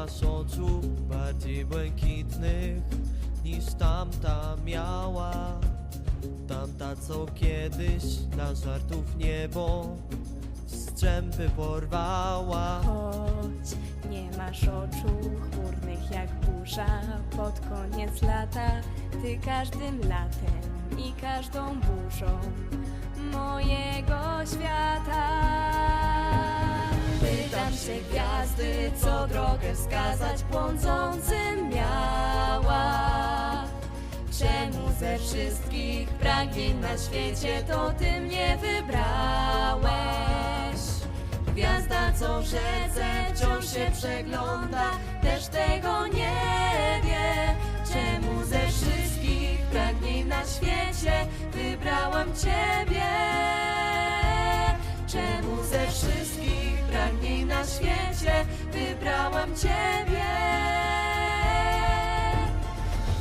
masz oczu bardziej błękitnych niż tamta miała. Tamta, co kiedyś dla żartów niebo strzępy porwała. Choć nie masz oczu chmurnych jak burza Pod koniec lata ty każdym latem i każdą burzą mojego świata Pytam się co drogę wskazać błądzącym miała Czemu ze wszystkich pragnień na świecie to ty mnie wybrałeś? Gwiazda, co w rzece wciąż się przegląda, też tego nie wie. Czemu ze wszystkich pragnień na świecie wybrałam Ciebie? Świecie wybrałam Ciebie?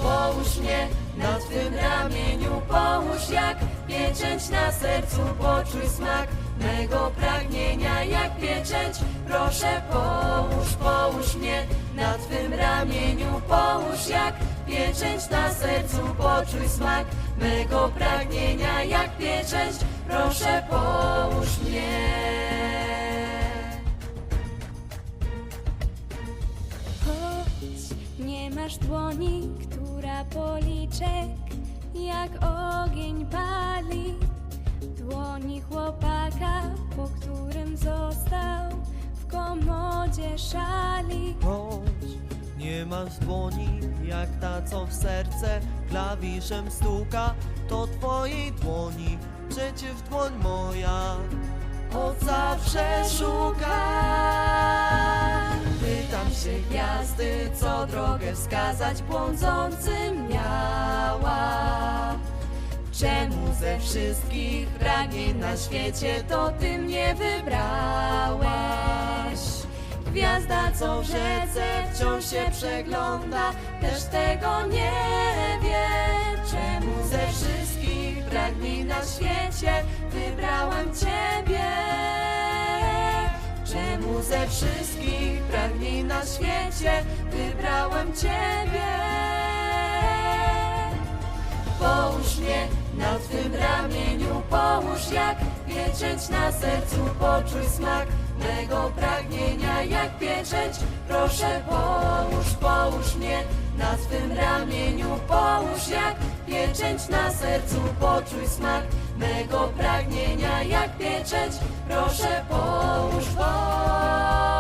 Połóż mnie na Twym ramieniu, połóż jak pieczęć na sercu, poczuj smak mego pragnienia jak pieczęć. Proszę połóż, połóż mnie na Twym ramieniu, połóż jak pieczęć na sercu, poczuj smak mego pragnienia jak pieczęć. Proszę połóż mnie. Masz dłoni, która policzek jak ogień pali. Dłoni chłopaka, po którym został w komodzie szali. Choć nie masz dłoni jak ta, co w serce klawiszem stuka, to twojej dłoni przeciw dłoń moja od zawsze szuka. Się gwiazdy, co drogę wskazać błądzącym miała. Czemu ze wszystkich pragnień na świecie to ty mnie wybrałeś? Gwiazda, co w rzece wciąż się przegląda, też tego nie wie. Czemu ze wszystkich pragnień na świecie wybrałam Ciebie? Czemu ze wszystkich świecie wybrałam Ciebie? Połóż mnie na Twym ramieniu, połóż jak pieczęć na sercu, poczuj smak mego pragnienia jak pieczęć. Proszę połóż, połóż mnie na Twym ramieniu, połóż jak pieczęć na sercu, poczuj smak mego pragnienia jak pieczęć. Proszę połóż, połóż.